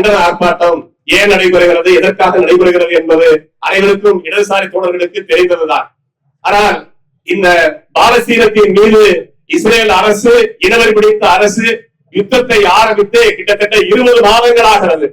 கண்டன ஆர்ப்பாட்டம் ஏன் நடைபெறுகிறது? எதற்காக நடைபெறுகிறது என்பது அனைவருக்கும் இடதுசாரி தோழர்களுக்கு தெரிந்ததுதான். ஆனால் இந்த பாலஸ்தீனத்தின் மீது இஸ்ரேல் அரசு இனவர் பிடித்த அரசு யுத்தத்தை ஆரம்பித்து கிட்டத்தட்ட இருபது மாதங்களாகிறது.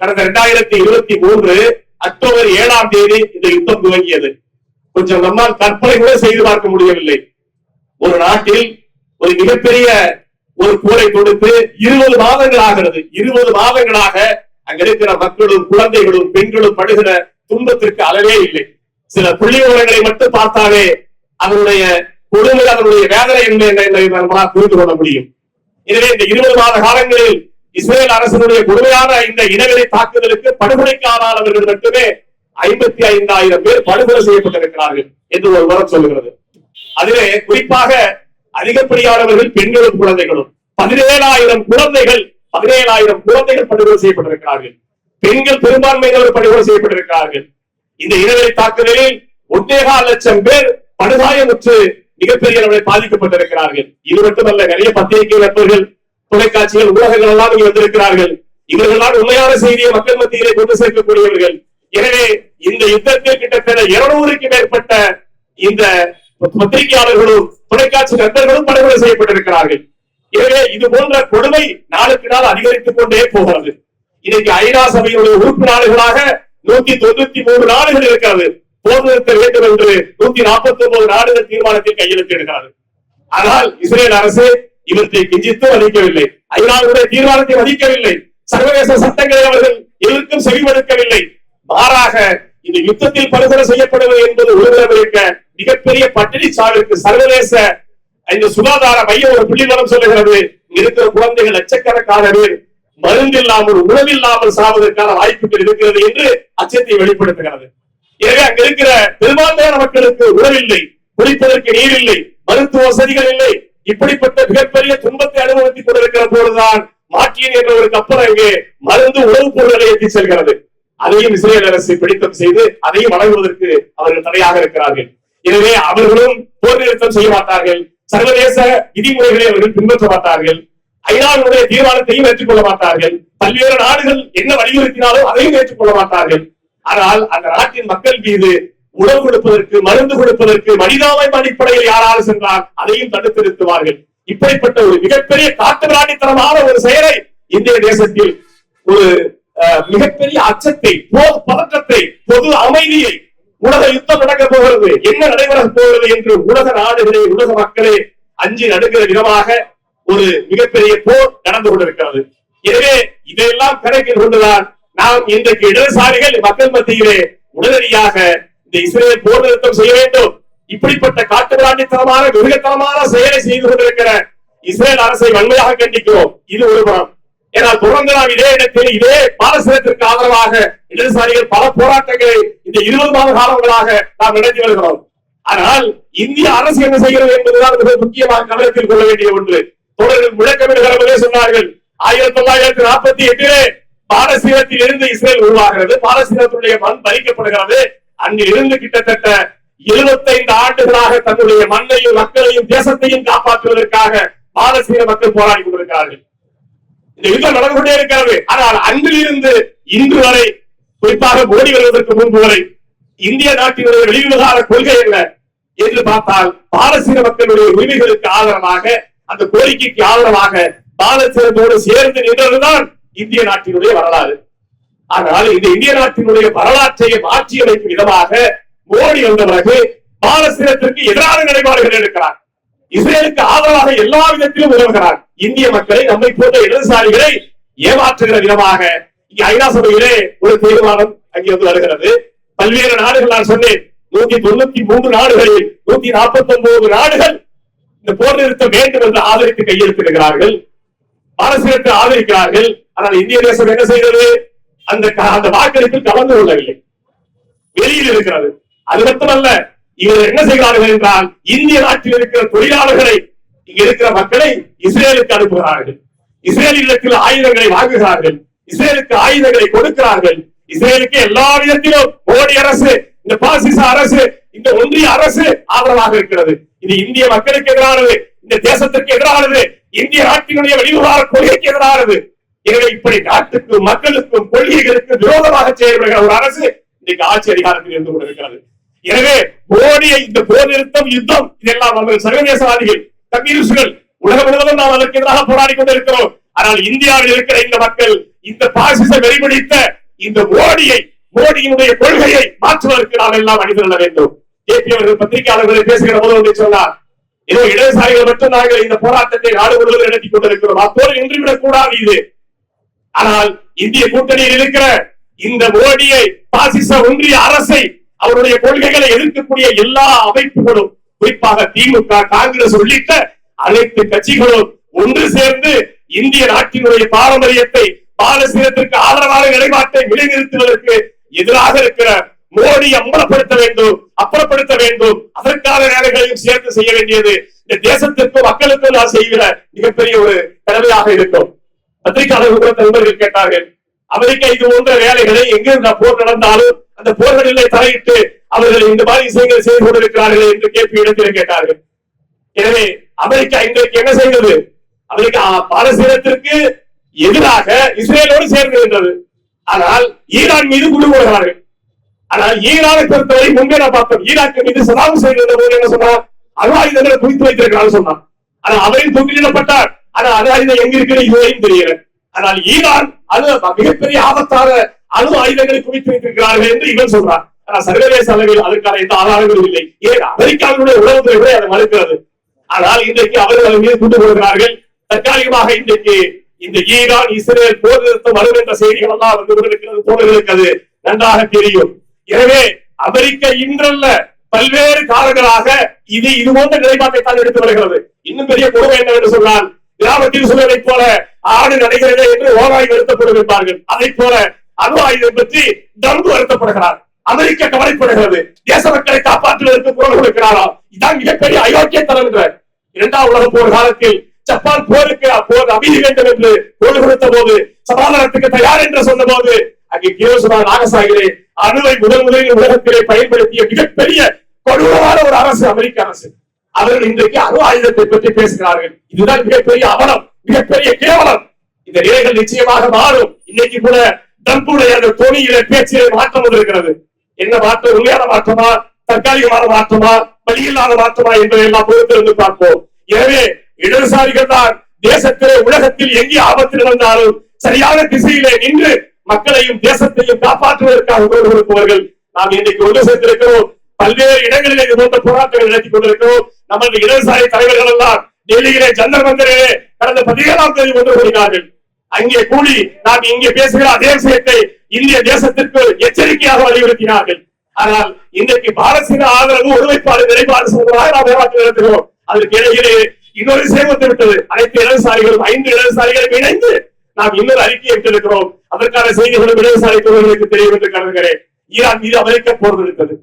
கடந்த இரண்டாயிரத்தி இருபத்தி மூன்று அக்டோபர் ஏழாம் தேதி இந்த யுத்தம் துவங்கியது. கொஞ்சம் நம்மால் கற்பனை கூட செய்து பார்க்க முடியவில்லை. ஒரு நாட்டில் ஒரு மிகப்பெரிய ஒரு போரை கொடுத்து இருபது மாதங்கள் ஆகிறது இருபது மாதங்களாக அங்க இருக்கிற மக்களும் குழந்தைகளும் பெண்களும் படுகிற துன்பத்திற்கு அளவே இல்லை. சில புள்ளி விவரங்களை மட்டும் பார்த்தாலே அதனுடைய கொடுமை அதனுடைய வேதனை என்ன என்பதை நம்மளால் புரிந்து கொள்ள முடியும். எனவே இந்த இருபது மாத காலங்களில் இஸ்ரேல் அரசினுடைய கொடுமையான இந்த இனவெளி தாக்குதலுக்கு படுகொலைக்கு ஆளானவர்கள் மட்டுமே ஐம்பத்தி ஐந்தாயிரம் பேர் படுகொலை செய்யப்பட்டிருக்கிறார்கள் என்று ஒரு விவரம் சொல்லுகிறது. அதிலே குறிப்பாக அதிகப்படியானவர்கள் பெண்களும் குழந்தைகளும். பதினேழாயிரம் குழந்தைகள் பதினேழாயிரம் குழந்தைகள் படுகொலை செய்யப்பட்டிருக்கிறார்கள். பெண்கள் பெரும்பான்மையினர் படுகொலை செய்யப்பட்டிருக்கிறார்கள். இந்த இனவெளி தாக்குதலில் ஒன்னேகால் லட்சம் பேர் படுகாயமுற்று மிகப்பெரிய அளவில் பாதிக்கப்பட்டிருக்கிறார்கள். இது மட்டுமல்ல நிறைய பத்திரிகை நண்பர்கள் தொலைக்காட்சிகள் ஊடகங்கள் எல்லாம் இங்கு வந்திருக்கிறார்கள். இவர்கள்தான் உண்மையான செய்தியை மக்கள் மத்தியிலே கொண்டு சேர்க்கக்கூடியவர்கள். எனவே இந்த யுத்தத்தில் கிட்டத்தட்ட இருநூறுக்கு மேற்பட்ட இந்த பத்திரிகையாளர்களும் தொலைக்காட்சி நண்பர்களும் படுகொலை செய்யப்பட்டிருக்கிறார்கள். எனவே இது போன்ற கொடுமை நாளுக்கு நாள் அதிகரித்துக் கொண்டே போகிறது. இன்னைக்கு ஐநா சபையினுடைய உறுப்பு நாடுகளாக நூத்தி தொண்ணூத்தி மூணு நாடுகள் இருக்கிறது. போர் நிறுத்த வேண்டும் என்று நூத்தி நாற்பத்தி ஒன்பது நாடுகள் தீர்மானத்தில் கையெழுத்திடுகிறது. ஆனால் இஸ்ரேல் அரசு இவற்றை கிஞ்சித்து மதிக்கவில்லை ஐநாவுடைய தீர்மானத்தை மதிக்கவில்லை. சர்வதேச சட்டங்களை அவர்கள் எதற்கும் செவிமடுக்கவில்லை. மாறாக இந்த யுத்தத்தில் படுகொலை செய்யப்படுவது என்பது உலகிருக்க மிகப்பெரிய பட்டினி சாவிற்கு சர்வதேச இந்த சுகாதார மையம் ஒரு புள்ளிவரம் சொல்லுகிறது. இருக்கிற குழந்தைகள் லட்சக்கணக்கான பேர் மருந்து இல்லாமல் உணவில்லாமல் சாவதற்கான வாய்ப்புகள் இருக்கிறது என்று அச்சத்தை வெளிப்படுத்துகிறது. எனவே அங்க இருக்கிற பெரும்பான்மையான மக்களுக்கு உணவில்லை குடிப்பதற்கு நீர் இல்லை மருத்துவ வசதிகள் இல்லை. இப்படிப்பட்ட மிகப்பெரிய துன்பத்தை அனுபவித்துக் கொண்டிருக்கிற போதுதான் மாற்றியன் என்ற ஒரு கப்பல் அங்கே மருந்து உணவுப் பொருட்களை ஏற்றி செல்கிறது. அதையும் இஸ்ரேல் அரசு பிடித்தம் செய்து அதையும் வழங்குவதற்கு அவர்கள் தடையாக இருக்கிறார்கள். எனவே அவர்களும் போர் நிறுத்தம் செய்ய மாட்டார்கள். சர்வதேச விதிமுறைகளை அவர்கள் பின்பற்ற மாட்டார்கள். ஐநாவுடைய தீர்மானத்தையும் ஏற்றுக்கொள்ள மாட்டார்கள். பல்வேறு நாடுகள் என்ன வலியுறுத்தினாலும் அதையும் ஏற்றுக்கொள்ள மாட்டார்கள். ஆனால் அந்த நாட்டின் மக்கள் மீது உணவு கொடுப்பதற்கு மருந்து கொடுப்பதற்கு மனிதாபிமான அடிப்படையில் யாராவது சென்றால் அதையும் தடுத்து நிறுத்துவார்கள். இப்படிப்பட்ட ஒரு மிகப்பெரிய காட்டுமிராண்டித்தனமான ஒரு செயலை இந்திய தேசத்தில் ஒரு மிகப்பெரிய அச்சத்தை போர் பதற்றத்தை பொது அமைதியை உலக யுத்தம் நடக்க போகிறது. என்ன நடைபெற போகிறது என்று உலக நாடுகளே உலக மக்களே அஞ்சி நடுங்கிற விதமாக ஒரு மிகப்பெரிய போர் நடந்து கொண்டிருக்கிறது. எனவே இதையெல்லாம் கணக்கில் கொண்டுதான் நாம் இன்றைக்கு இடதுசாரிகள் மக்கள் மத்தியிலே உடனடியாக இந்த இஸ்ரேல் போர் நிறுத்தம் செய்ய வேண்டும். இப்படிப்பட்ட காட்டுமிராண்டித்தனமான மிருகத்தனமான செயலை செய்து கொண்டிருக்கிற இஸ்ரேல் அரசை வன்மையாக கண்டிக்கிறோம். இது ஒரு புறம். ஏனால் தொடர்ந்து இதே இடத்தில் இதே பாலஸ்தீனத்திற்கு ஆதரவாக இடதுசாரிகள் பல போராட்டங்களை இந்த இருபது மாத காலங்களாக நாம் நடத்தி வருகிறோம். ஆனால் இந்திய அரசு என்ன செய்கிறது என்பதுதான் மிக முக்கியமாக கவனத்தில் கொள்ள வேண்டிய ஒன்று. தொடர்கள் முழக்கமிடுகிறவர்களே சொன்னார்கள் ஆயிரத்தி தொள்ளாயிரத்தி நாற்பத்தி எட்டிலே பாரசீகத்தில் இருந்து இஸ்ரேல் உருவாகிறது பாலசீனத்துடைய மண் பறிக்கப்படுகிறது. அங்கு இருந்து கிட்டத்தட்ட 75 ஆண்டுகளாக தன்னுடைய மண்ணையும் மக்களையும் தேசத்தையும் காப்பாற்றுவதற்காக பாரசீக மக்கள் போராடி கொண்டிருக்கிறார்கள். யுத்தம் நடந்து கொண்டே இருக்கிறது. ஆனால் அன்றிலிருந்து இன்று வரை குறிப்பாக மோடி வருவதற்கு முன்பு வரை இந்திய நாட்டினுடைய வெளிவிவகார கொள்கை என்ன என்று பார்த்தால் பாலசீன மக்களுடைய உரிமைகளுக்கு ஆதரவாக அந்த கோரிக்கைக்கு ஆதரவாக பாலஸ்தீனத்தோடு சேர்ந்து நின்றதுதான் இந்திய நாட்டினுடைய வரலாறு. ஆனால் இந்த இந்திய நாட்டினுடைய வரலாற்றை மாற்றி அமைக்கும் விதமாக மோடி வந்த பிறகு பாலசீனத்திற்கு எதிரான நிலைப்பாடுகள் எடுக்கிறார். இஸ்ரேலுக்கு ஆதரவாக எல்லா விதத்திலும் உதவுகிறார். இந்திய மக்களை நம்மை போன்ற இடதுசாரிகளை ஏமாற்றுகிற விதமாக இங்கே ஐநா சபையிலே ஒரு தீர்மானம் அங்கே வந்து வருகிறது. பல்வேறு நாடுகள் நான் சொன்னேன். நூத்தி தொண்ணூத்தி மூன்று நாடுகளில் நூத்தி நாற்பத்தி ஒன்பது நாடுகள் இந்த போர் நிறுத்தம் வேண்டும் என்று ஆதரித்து கையெழுத்திடுகிறார்கள். பாலஸ்தீனத்தை ஆதரிக்கிறார்கள். ஆனால் இந்திய தேசம் என்ன செய்தது? அந்த அந்த வாக்களிப்பில் கலந்து கொள்ளவில்லை. வெளியில் இருக்கிறது. அது மட்டுமல்ல இவர்கள் என்ன செய்கிறார்கள் என்றால் இந்திய நாட்டில் இருக்கிற தொழிலாளர்களை இங்க இருக்கிற மக்களை இஸ்ரேலுக்கு அனுப்புகிறார்கள். இஸ்ரேலிடத்தில் ஆயுதங்களை வாங்குகிறார்கள். இஸ்ரேலுக்கு ஆயுதங்களை கொடுக்கிறார்கள். இஸ்ரேலுக்கு எல்லா விதத்திலும் மோடி அரசு இந்த பாசிச அரசு இந்த ஒன்றிய அரசு ஆதரவாக இருக்கிறது. இது இந்திய மக்களுக்கு எதிரானது இந்த தேசத்திற்கு எதிரானது இந்திய நாட்டினுடைய வெளிவிவகார கொள்கைக்கு எதிரானது. எனவே இப்படி நாட்டுக்கும் மக்களுக்கும் கொள்கைகளுக்கு விரோதமாக செயல்படுகிற ஒரு அரசு இன்னைக்கு ஆட்சி அதிகாரத்தில் இருந்து கொண்டிருக்கிறது. எனவே மோடியை இந்த போர் நிறுத்தம் யுத்தம் இதெல்லாம் அவர்கள் சர்வதேசவாதிகள் கம்யூனிஸ்டுகள் உலகம் முழுவதும் நாம் அதற்கு எதிராக போராடி கொண்டிருக்கிறோம். ஆனால் இந்தியாவில் இருக்கிற இந்த மக்கள் இந்த பாசிச வெறிபிடித்த இந்த மோடியை மோடியினுடைய கொள்கையை மாற்றுவதற்கு நாம் எல்லாம் அணிந்துள்ள வேண்டும். ஏபி அவர்கள் பத்திரிகையாளர்களை பேசுகிற போது ஒன்று சொன்னார் ஏதோ இடதுசாரிகள் மட்டும் நாங்கள் இந்த போராட்டத்தை நாடு முழுவதும் நடத்தி கொண்டிருக்கிறோம். அப்போது நின்றுவிடக் கூடாது இது. ஆனால் இந்திய கூட்டணியில் இருக்கிற இந்த மோடியை பாசிச ஒன்றிய அரசை அவருடைய கொள்கைகளை எதிர்க்கக்கூடிய எல்லா அமைப்புகளும் குறிப்பாக திமுக காங்கிரஸ் உள்ளிட்ட அனைத்து கட்சிகளும் ஒன்று சேர்ந்து இந்திய நாட்டினுடைய பாரம்பரியத்தை பாலசீனத்திற்கு ஆதரவான நிலைப்பாட்டை நிலைநிறுத்துவதற்கு எதிராக இருக்கிற மோடி அம்பலப்படுத்த வேண்டும் அப்புறப்படுத்த வேண்டும். அதற்கான வேலைகளையும் சேர்த்து செய்ய வேண்டியது இந்த தேசத்திற்கும் மக்களுக்கும் நான் செய்கிற மிகப்பெரிய ஒரு கடமையாக இருக்கும். பத்திரிகையாளர்கள் கூட நண்பர்கள் கேட்டார்கள். அமெரிக்கா இது போன்ற வேலைகளை எங்கிருந்த போர் நடந்தாலும் அந்த போர்களிலே தலையிட்டு அவர்கள் இந்த மாதிரி விஷயங்கள் செய்து கொண்டிருக்கிறார்கள் என்று கேட்பு இடத்தில் கேட்டார்கள். எனவே அமெரிக்கா இன்றைக்கு என்ன செய்தது? அமெரிக்கா பாலசீனத்திற்கு எதிராக இஸ்ரேலோடு சேர்ந்திருந்தது. ஆனால் ஈரான் மீது குழு போடுகிறார்கள். ஆனால் ஈரானை பொறுத்தவரை முன்பே நான் பார்த்தோம். ஈராக்கு மீது சதாம் செய்திருந்த போது என்ன சொன்னார்? அணு ஆயுதங்களை குவித்து வைத்திருக்கிறான்னு சொன்னான் ஆனா அவரையும் தூக்கிலிடப்பட்டார் ஆனா அணு ஆயுதம் எங்க இருக்கிற இதுவரையும் தெரியல. ஆனால் ஈரான் அது மிகப்பெரிய ஆபத்தான அணு ஆயுதங்களை குவித்து வைத்திருக்கிறார்கள் என்று இவன் சொல்றான். ஆனா சர்வதேச அளவில் அதற்கான எந்த ஆதாரங்களும் இல்லை. ஏன்? அமெரிக்காவினுடைய உளவுத்துறை கூட அதை மறுக்கிறது. ஆனால் இன்றைக்கு அவர்கள் மீது கொண்டு போகிறார்கள் தற்காலிகமாக இன்றைக்கு இந்த ஈரான் இஸ்ரேல் போர் நிறுத்தம் வரும் என்ற செய்திகள் எல்லாம் வந்து கொண்டிருக்கிறது தோழர்களுக்கு அது நன்றாக தெரியும். எனவே அமெரிக்கா இன்றல்ல பல்வேறு காலங்களாக இது இது போன்ற நிலைப்பாட்டை தான் எடுத்து வருகிறது. இன்னும் பெரிய கொடுமை என்னவென்று சொன்னால் கிராமத்தில் சொல்வதைப் போல ஆடு நடைகிறதே என்று ஓராய் வருத்தப்படுகின்றார்கள். அதை போல அணு ஆயுதம் பற்றி நன்கு வருத்தப்படுகிறார். அமெரிக்கா கவலைப்படுகிறது. தேச மக்களை காப்பாற்றுவதற்கு குரல் கொடுக்கிறாரா? இதான் மிகப்பெரிய அயோக்கியத்தனம் என்ற. இரண்டாம் உலக போர் காலத்தில் ஜப்பான் போருக்கு போர் அமைதி வேண்டும் என்று குரல் கொடுத்த போது சமாதானத்துக்கு தயார் என்று சொன்ன போது அங்கே கியோசுமா நாகசாகிலே அணுவை முதல் முதலில் உலகத்திலே பயன்படுத்திய மிகப்பெரிய கொடூரமான ஒரு அரசு அமெரிக்க அரசு. அவர்கள் இன்றைக்கு அணு ஆயுதத்தை பற்றி பேசுகிறார்கள். இதுதான் மிகப்பெரிய அவலம் மிகப்பெரிய கேவலம். இந்த நிலைகள் நிச்சயமாக மாறும். இன்னைக்கு கூட டம்புடைய அந்த தொனியில பேச்சிலே மாற்றம் வந்திருக்கிறது. என்ன மாற்றம்? உண்மையான மாற்றமா? தற்காலிகமான மாற்றமா? வழியில்லாத மாற்றமா என்பதை எல்லாம் பொறுத்திருந்து பார்ப்போம். எனவே இடதுசாரிகள் தான் தேசத்திலே உலகத்தில் எங்கே ஆபத்து நடந்தாலும் சரியான திசையிலே நின்று மக்களையும் தேசத்தையும் காப்பாற்றுவதற்காக குரல் கொடுப்பவர்கள் நாம் இன்னைக்கு ஒன்று சேர்ந்திருக்கிறோம் பல்வேறு இடங்களிலே இது போன்ற போராட்டங்கள் நடத்தி கொண்டிருக்கிறோம். நமது இடதுசாரி தலைவர்கள் எல்லாம் டெல்லியிலே ஜந்தர் மந்திரிலே கடந்த பதினேழாம் தேதி ஒன்று கூறினார்கள். அங்கே கூடி நாம் இங்கே பேசுகிற அதே விஷயத்தை இந்திய தேசத்திற்கு எச்சரிக்கையாக வலியுறுத்தினார்கள். ஆனால் இன்றைக்கு பாலஸ்தீன ஆதரவு ஒருமைப்பாடு நிலைப்பாடு சொல்வதாக நாம் ஏமாற்றி நடத்துகிறோம். அதற்கு இடையிலே இன்னொரு சேமத்து விட்டது. அனைத்து இடதுசாரிகளும் ஐந்து இடதுசாரிகளும் இணைந்து நாம் இன்னொரு அறிக்கையை விட்டிருக்கிறோம் அதற்கான செய்திகளும் இடதுசாரி தொழில்களுக்கு தெரியும் என்று கருதுகிறேன். ஈரான் மீது அமெரிக்க போர் தொடுத்தது.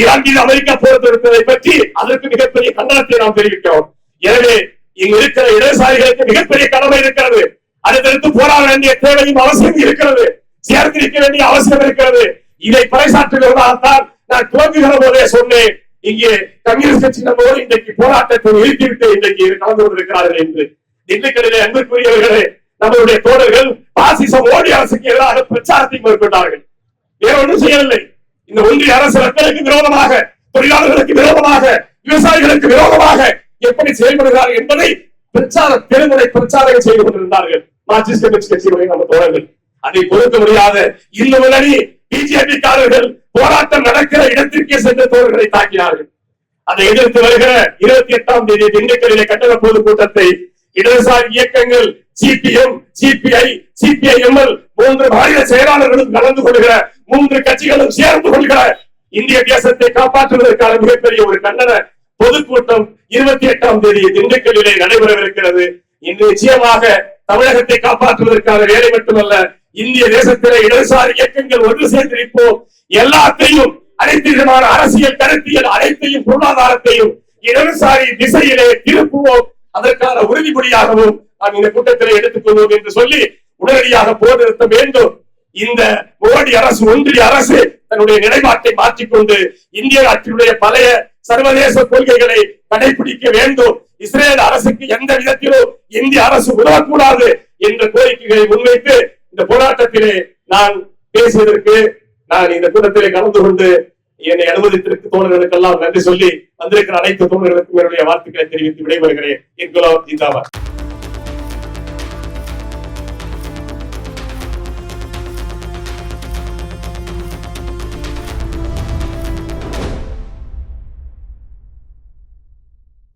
ஈராக்கில் அமெரிக்கா போர் தொடுத்ததை பற்றி அதற்கு மிகப்பெரிய கண்டனத்தை நாம் தெரிவிக்கிறோம். எனவே இங்கு இருக்கிற இடதுசாரிகளுக்கு மிகப்பெரிய கடமை இருக்கிறது. அடுத்தடுத்து போராட வேண்டிய தேவையும் அவசியம் இருக்கிறது. சேர்த்திருக்க வேண்டிய அவசியம் இருக்கிறது. இதை பறைசாற்றுகிறதாகத்தான் நான் துவங்குகிற போதே சொன்னேன். இங்கே கம்யூனிஸ்ட் கட்சி நம்மோடு இன்றைக்கு போராட்டத்தை நிறுத்திவிட்டு இன்றைக்கு கலந்து கொண்டிருக்கிறார்கள் என்று. திண்டுக்கல்லிலே அன்புக்குரியவர்களே நம்மளுடைய தோழர்கள் பாசிசம் மோடி அரசுக்கு எதிராக பிரச்சாரத்தை மேற்கொண்டார்கள். வேற ஒன்றும் செய்யவில்லை. இந்த ஒன்றிய அரசு மக்களுக்கு விரோதமாக தொழிலாளர்களுக்கு விரோதமாக விவசாயிகளுக்கு விரோதமாக எப்படி செயல்படுகிறார்கள் என்பதை பிரச்சார தெருமுறை பிரச்சாரம் செய்து கொண்டிருந்தார்கள். மார்க்சிஸ்ட் கம்யூனிஸ்ட் கட்சியுடைய நம்ம தோழர்கள். அதை பொறுக்க முடியாத இந்த பிஜேபி காரர்கள் போராட்டம் நடக்கிற இடத்திற்கே சென்ற தோழர்களை தாக்கினார்கள். அதை எதிர்த்து வருகிற இருபத்தி எட்டாம் தேதி திண்டுக்கல்லிலே கட்டண பொது கூட்டத்தை இடதுசாரி இயக்கங்கள் சிபிஎம் சிபிஐ சிபிஐஎம்எல் மூன்று மாநில செயலாளர்களும் கலந்து கொள்கிற மூன்று கட்சிகளும் சேர்ந்து கொள்கிற இந்திய தேசத்தை காப்பாற்றுவதற்கான மிகப்பெரிய ஒரு கண்டன பொதுக்கூட்டம் இருபத்தி எட்டாம் தேதி திண்டுக்கல்லிலே நடைபெறவிருக்கிறது. இன்று நிச்சயமாக தமிழகத்தை காப்பாற்றுவதற்கான வேலை மட்டுமல்ல இந்திய தேசத்திலே இடதுசாரி இயக்கங்கள் ஒன்று சேர்ந்து நிற்போம். எல்லாத்தையும் அனைத்து விதமான அரசியல் கருத்தியல் அனைத்தையும் பொருளாதாரத்தையும் இடதுசாரி திசையிலே திருப்புவோம். அதற்கான உறுதிமொழியாகவும் நாம் இந்த கூட்டத்திலே எடுத்துக்கொள்வோம் என்று சொல்லி உடனடியாக போர் நிறுத்த வேண்டும். இந்த மோடி அரசு ஒன்றிய அரசு தன்னுடைய நிலைப்பாட்டை மாற்றிக்கொண்டு இந்திய நாட்டினுடைய பழைய சர்வதேச கொள்கைகளை கடைபிடிக்க வேண்டும். இஸ்ரேல் அரசுக்கு எந்த விதத்திலும் இந்திய அரசு உதவக்கூடாது என்ற கோரிக்கைகளை முன்வைத்து இந்த போராட்டத்திலே நான் பேசியதற்கு நான் இந்த கூட்டத்திலே கலந்து கொண்டு என்னை அனுமதித்திற்கு தோழர்களுக்கெல்லாம் நன்றி சொல்லி வந்திருக்கிற அனைத்து தோழர்களுக்கும் என்னுடைய வாழ்த்துக்களை தெரிவித்து விடைபெறுகிறேன். இன்குலாம் இந்தாவா